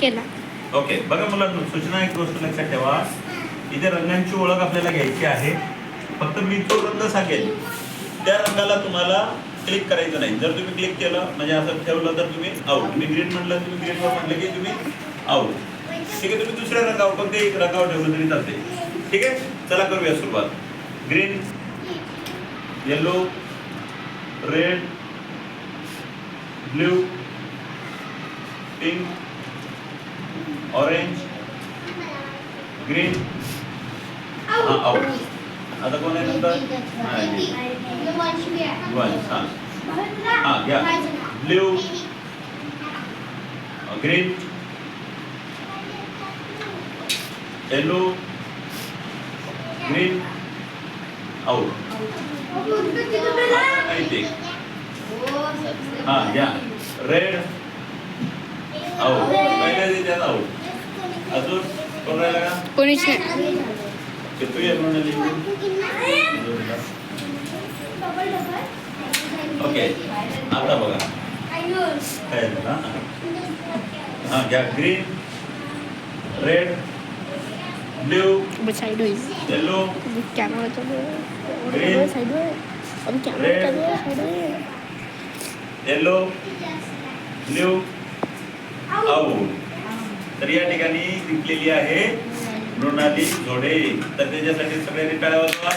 केला. ओके बघा मुलांना सूचना एक गोष्ट लक्षात ठेवा. इथे रंगांची ओळख आपल्याला घ्यायची आहे. फक्त मी तो रंग सांगेल त्या रंगाला तुम्हाला क्लिक करायचं नाही. जर तुम्ही क्लिक केलं म्हणजे असं ठेवलं तर तुम्ही आउट तुम्ही ग्रीन म्हटलं तुम्ही ग्रीनवर म्हटलं की तुम्ही आउट ठीक आहे तुम्ही दुसऱ्या रंगावर कोणत्याही रंगावर ठेवलं तरी चालते ठीक आहे? चला करूया सुरुवात. Green yellow red blue pink orange green हा आउट आता कोण आहे नंतर हा. वन हा हा घ्या blue green yellow green out हा घ्या रेड आउट पहिल्या आउट अजून कोण राहिला का? कोणीच नाही. ओके आता बघा. काय झालं, हा? घ्या ग्रीन रेड ब्ल्यू साइड होईल yellow camera Green. Side Red. Camera side yellow blue out तर या ठिकाणी जिंकलेली आहे मृणाली जोडे तर त्याच्यासाठी सगळ्यांनी टाळा वाजवा